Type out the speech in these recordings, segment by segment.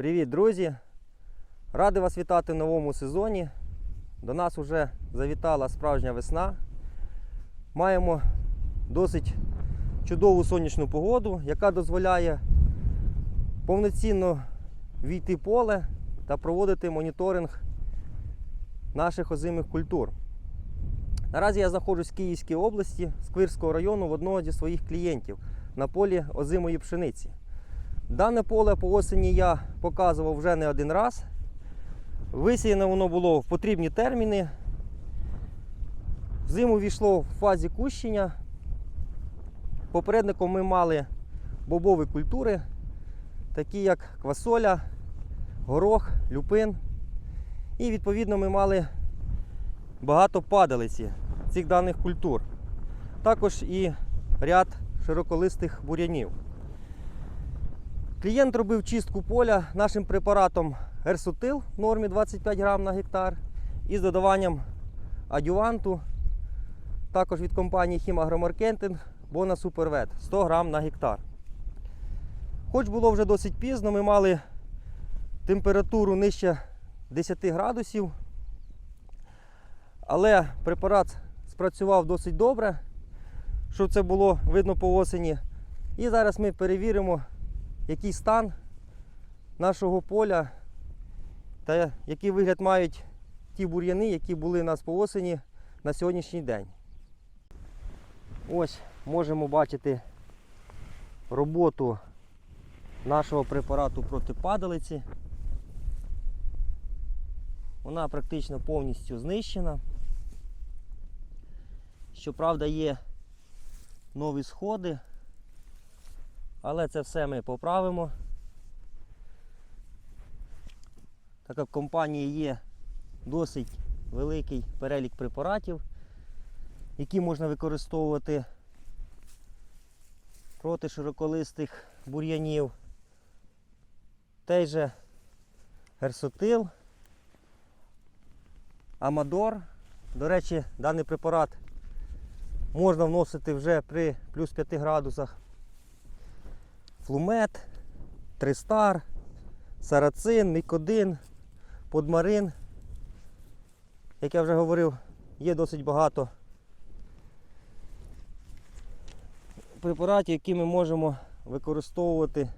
Привіт, друзі! Радий вас вітати в новому сезоні. До нас вже завітала справжня весна. Маємо досить чудову сонячну погоду, яка дозволяє повноцінно війти поле та проводити моніторинг наших озимих культур. Наразі я знаходжусь в Київській області, Сквирського району в одного зі своїх клієнтів на полі озимої пшениці. Дане поле по осені я показував вже не один раз. Висіяне воно було в потрібні терміни. Зиму війшло в фазі кущення. Попередником ми мали бобові культури, такі як квасоля, горох, люпин. І відповідно ми мали багато падалиці цих даних культур. Також і ряд широколистих бур'янів. Клієнт робив чистку поля нашим препаратом Ерсутил в нормі 25 грам на гектар із додаванням адюванту, також від компанії Хімагромаркетинг Бона Супервет 100 грам на гектар. Хоч було вже досить пізно, ми мали температуру нижче 10 градусів, але препарат спрацював досить добре, що це було видно по осені. І зараз ми перевіримо який стан нашого поля та який вигляд мають ті бур'яни, які були у нас по осені на сьогоднішній день. Ось можемо бачити роботу нашого препарату проти падалиці. Вона практично повністю знищена. Щоправда, є нові сходи. Але це все ми поправимо. Так як в компанії є досить великий перелік препаратів, які можна використовувати проти широколистих бур'янів. Той же герсотил, амадор. До речі, даний препарат можна вносити вже при плюс 5 градусах. Флумет, Тристар, Сарацин, Мікодин, Подмарин. Як я вже говорив, є досить багато препаратів, які ми можемо використовувати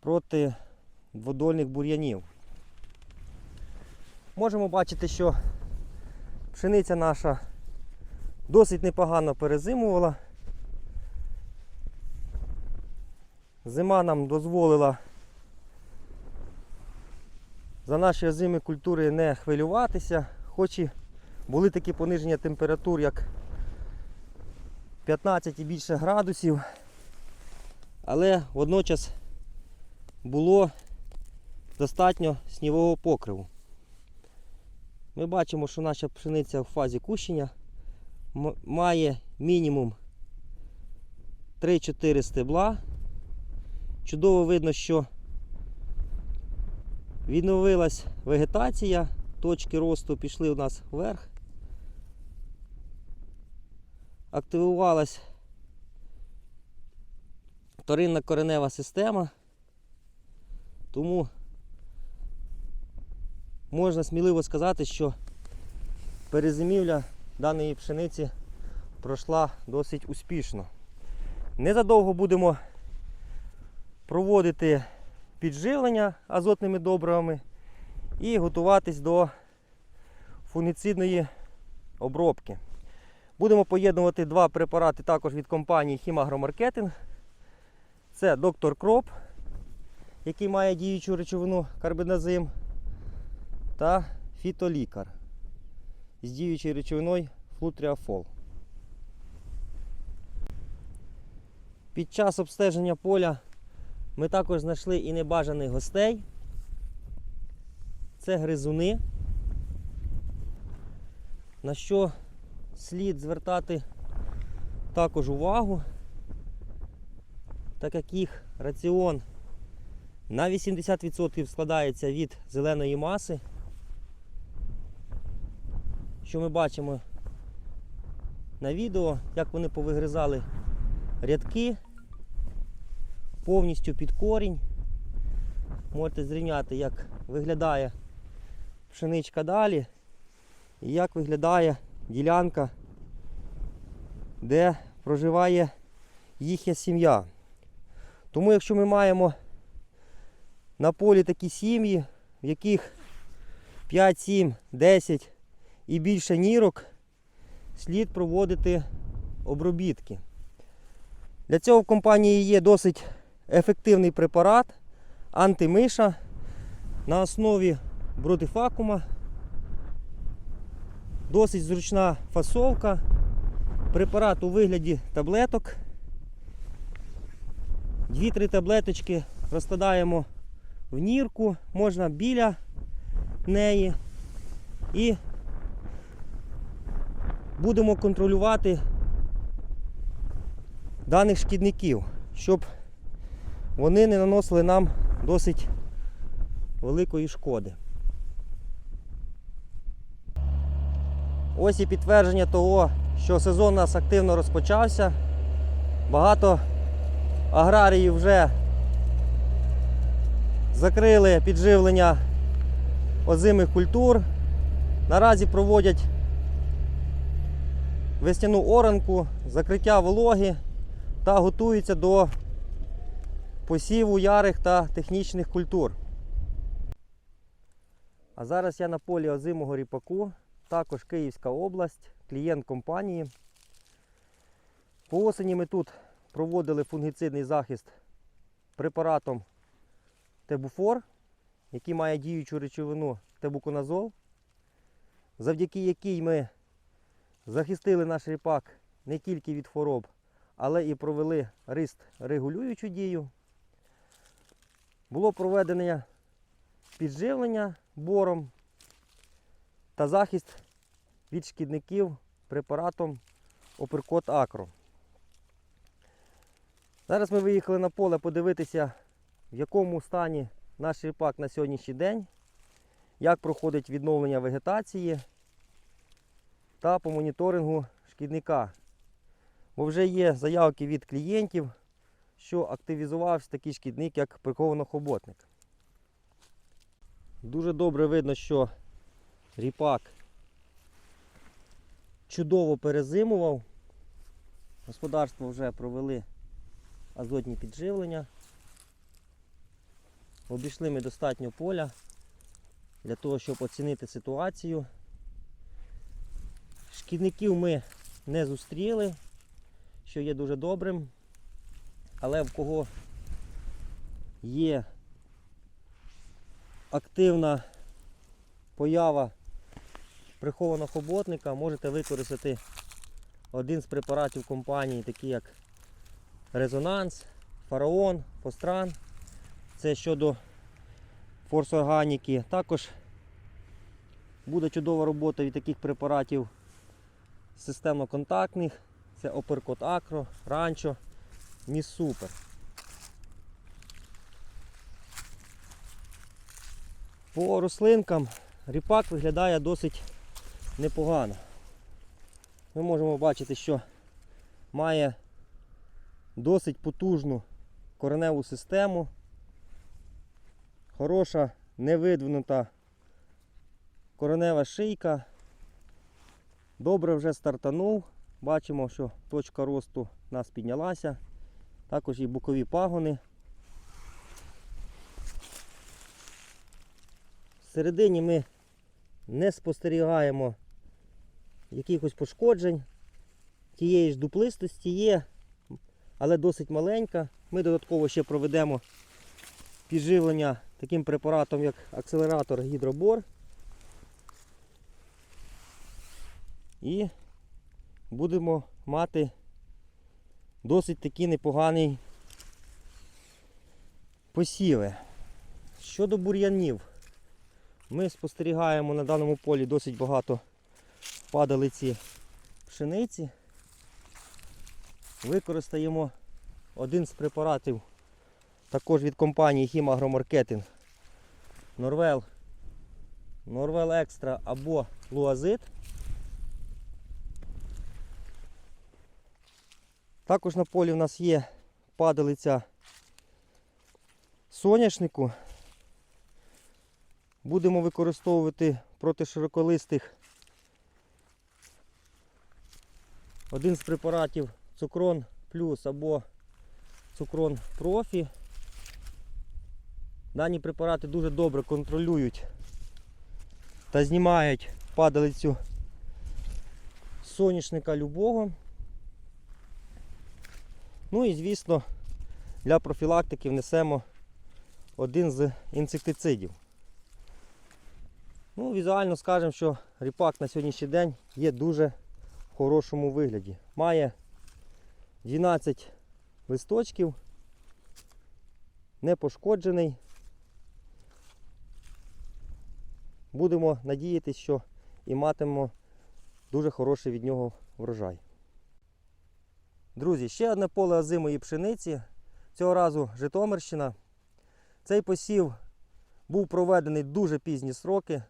проти дводольних бур'янів. Можемо бачити, що пшениця наша досить непогано перезимувала. Зима нам дозволила за наші озимі культури не хвилюватися, хоч і були такі пониження температур, як 15 і більше градусів, але водночас було достатньо снігового покриву. Ми бачимо, що наша пшениця в фазі кущення має мінімум 3-4 стебла. Чудово видно, що відновилась вегетація, точки росту пішли у нас вверх. Активувалась вторинна коренева система, тому можна сміливо сказати, що перезимівля даної пшениці пройшла досить успішно. Незадовго будемо проводити підживлення азотними добривами і готуватись до фунгіцидної обробки. Будемо поєднувати два препарати також від компанії Хімагромаркетинг. Це доктор Кроп, який має діючу речовину карбеназим, та фітолікар з діючою речовиною флутріафол. Під час обстеження поля ми також знайшли і небажаних гостей. Це гризуни, на що слід звертати також увагу, так як їх раціон на 80% складається від зеленої маси, що ми бачимо на відео, як вони повигризали рядки повністю під корінь. можете зрівняти, як виглядає пшеничка далі і як виглядає ділянка, де проживає їхня сім'я. Тому якщо ми маємо на полі такі сім'ї, в яких 5, 7, 10 і більше нірок, слід проводити обробітки. Для цього в компанії є досить ефективний препарат антимиша на основі брутифакума. Досить зручна фасовка. Препарат у вигляді таблеток. Дві-три таблеточки розкладаємо в нірку, можна біля неї і будемо контролювати даних шкідників, щоб вони не наносили нам досить великої шкоди. Ось і підтвердження того, що сезон у нас активно розпочався. Багато аграріїв вже закрили підживлення озимих культур. Наразі проводять весняну оранку, закриття вологи та готуються до посіву ярих та технічних культур. А зараз я на полі озимого ріпаку, також Київська область, клієнт компанії. По осені ми тут проводили фунгіцидний захист препаратом Тебуфор, який має діючу речовину тебуконазол, завдяки якій ми захистили наш ріпак не тільки від хвороб, але і провели рист регулюючу дію. Було проведення підживлення бором та захист від шкідників препаратом Оперкот Акро. Зараз ми виїхали на поле подивитися, в якому стані наш ріпак на сьогоднішній день, як проходить відновлення вегетації та по моніторингу шкідника. Бо вже є заявки від клієнтів, що активізувався такий шкідник, як приковано-хоботник. Дуже добре видно, що ріпак чудово перезимував. Господарство вже провели азотні підживлення. Обійшли ми достатньо поля для того, щоб оцінити ситуацію. Шкідників ми не зустріли, що є дуже добрим. Але в кого є активна поява прихованого хоботника, можете використати один з препаратів компанії, такі як Резонанс, Фараон, Постран. Це щодо форс-органіки. Також буде чудова робота від таких препаратів системно-контактних. Це Оперкот Акро, Ранчо, Міс Супер. По рослинкам ріпак виглядає досить непогано. Ми можемо бачити, що має досить потужну кореневу систему, хороша невидвинута коренева шийка. Добре вже стартанув. Бачимо, що точка росту у нас піднялася. Також і бокові пагони. Всередині ми не спостерігаємо якихось пошкоджень. Тієї ж дуплистості є, але досить маленька. Ми додатково ще проведемо підживлення таким препаратом, як акселератор гідробор. І будемо мати досить такі непогані посіви. Щодо бур'янів, ми спостерігаємо на даному полі досить багато падалиці пшениці. Використаємо один з препаратів також від компанії Хімагромаркетинг Норвел Норвел Екстра або Луазит. Також на полі в нас є падалиця соняшнику. будемо використовувати проти широколистих один з препаратів Цукрон Плюс або Цукрон Профі. Дані препарати дуже добре контролюють та знімають падалицю соняшника любого. Ну і звісно, для профілактики внесемо один з інсектицидів. Ну, візуально скажемо, що ріпак на сьогоднішній день є дуже в хорошому вигляді. Має 12 листочків, не пошкоджений. Будемо надіятися, що і матимемо дуже хороший від нього врожай. Друзі, ще одне поле озимої пшениці. Цього разу Житомирщина. Цей посів був проведений дуже пізні сроки,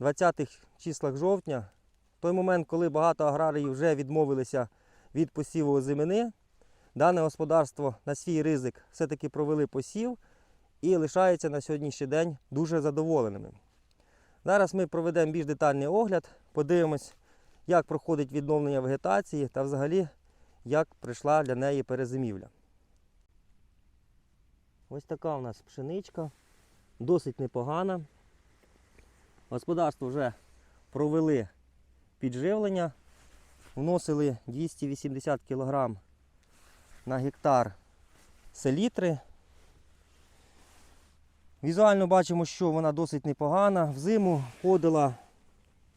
20-х числах жовтня. В той момент, коли багато аграріїв вже відмовилися від посіву озимини, дане господарство на свій ризик все-таки провели посів і лишаються на сьогоднішній день дуже задоволеними. Зараз ми проведемо більш детальний огляд, подивимось, як проходить відновлення вегетації та взагалі як прийшла для неї перезимівля. Ось така у нас пшеничка, досить непогана. Господарство вже провели підживлення, вносили 280 кг на гектар селітри. Візуально бачимо, що вона досить непогана. Взиму ходила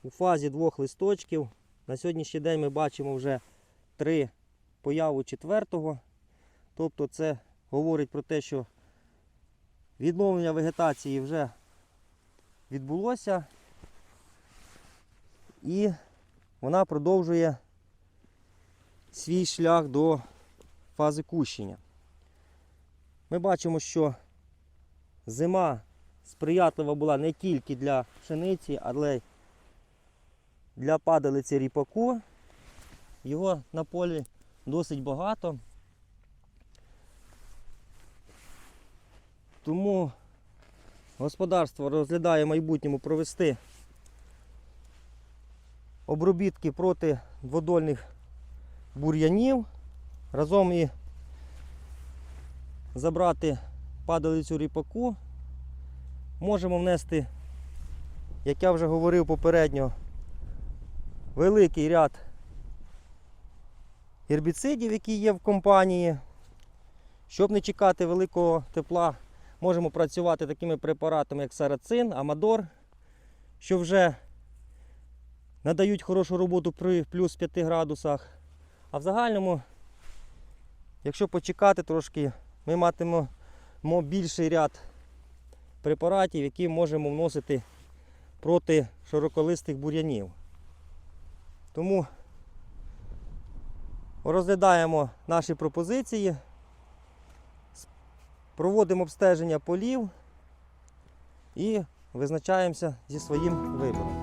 у фазі двох листочків. На сьогоднішній день ми бачимо вже три появу четвертого. Тобто це говорить про те, що відновлення вегетації вже відбулося і вона продовжує свій шлях до фази кущення. Ми бачимо, що зима сприятлива була не тільки для пшениці, але й для падалиці ріпаку. Його на полі досить багато. Тому господарство розглядає в майбутньому провести обробітки проти дводольних бур'янів, разом і забрати падалицю ріпаку. Можемо внести, як я вже говорив попередньо, великий ряд гербіцидів, які є в компанії. Щоб не чекати великого тепла, можемо працювати такими препаратами, як сарацин, амадор, що вже надають хорошу роботу при плюс 5 градусах. А в загальному, якщо почекати трошки, ми матимемо більший ряд препаратів, які можемо вносити проти широколистих бур'янів. Тому розглядаємо наші пропозиції, проводимо обстеження полів і визначаємося зі своїм вибором.